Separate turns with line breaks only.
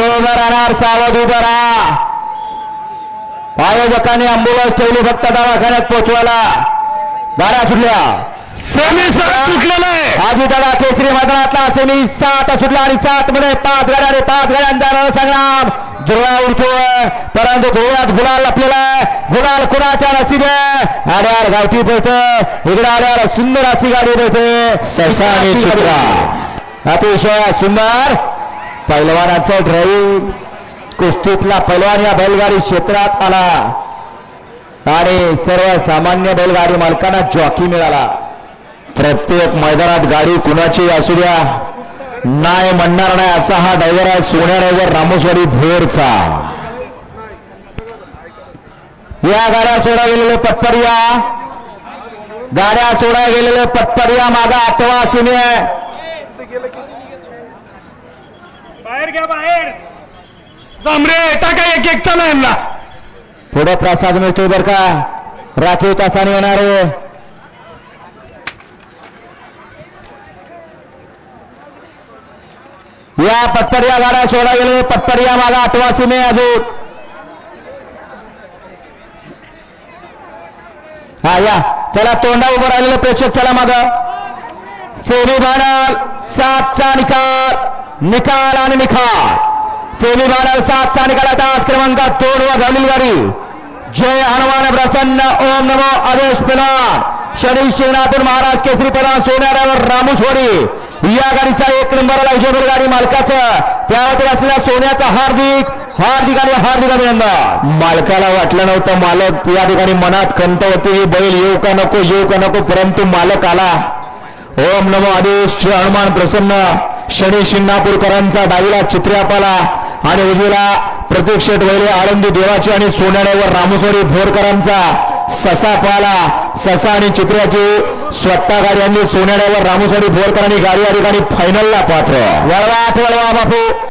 बरोबर राहणार सावध उभं राहा. आयोजकांनी अँब्युलन्स ठेवली फक्त दवाखान्यात पोहोचवायला. गाड्या सुटल्या.
सेमी सरळ सुटलेला आहे.
आजी दादा केसरी मैदानातला सेमी सात सुटला आणि सात मध्ये पाच गाड्या आणि पाच गाड्यांचा रणसंग्राम धुळा उडतोय. परंतु धुळ्यात गुलाल लपलेला आहे. गुलाल कुणाच्या नसीब आहे आड्यावर गावठी पळतं इकडे आड्यावर सुंदर अशी गाडी पळते अतिशय सुंदर. पैलवानाचं ड्राईव्ह कुस्तीतला पैलवान या बैलगाडी क्षेत्रात आला. आणि सर्वसामान्य बैलगाडी मालकांना जॉकी मिळाला. प्रत्येक मैदानात गाडी कुणाची असू द्या नाही म्हणणार नाही असा हा ड्रायव्हर आहे सोन्या ड्रायव्हर रामोसवाडी भोरचा या गाड्या सोडा गेलेले पटपरिया गाड्या सोडा गेलेले पटपरिया मागा आठवा सिने.
बाहेर घ्या बाहेर.
जांभरे टाका एक एक चला यांना
पुढे प्रसाद मिळतोय बर का? राखीव तासाने येणार आहे. या पटपरिया गाड्या सोडा गेले. पटपरिया मागा आठवा सीमे अजून. हा या. चला तोंडा उभं राहिलेलं प्रेक्षक चला माग. सेमी भांडल सातचा निकाल. निकाल आणि निकाल सेमी फायनल सातचा निकाल तास क्रमांक दोन वर झालेली गाडी जय हनुमान प्रसन्न ओम नमो आदेश प्रधान शनी शिंगणापूर महाराज केसरी प्रधान सोन्यावर रामूसवाडी या गाडीचा एक नंबरला विजय गाडी मालकाचं. त्यावर असलेल्या सोन्याचा हार्दिक हार्दिक आणि हार्दिक अभिनंदन. मालकाला वाटलं नव्हतं मालक. या ठिकाणी मनात खंत होती बैल येऊ का नको येऊ का नको? परंतु मालक आला. ओम नमो आदेश हनुमान प्रसन्न. शनी शिंगणापूरकरांचा डावीला चित्र्यापाला आणि उजवीला प्रतीक शेठ वैले आळंदी देवाची आणि सोन्याड्यावर रामोसोरी भोरकरांचा ससा पाला. ससा आणि चित्र्याची स्वतः गाडी आणली. सोन्याड्यावर रामोसोरी भोरकरांनी गाडी या ठिकाणी फायनलला पात्र. वळवा आठ वळवा बापू.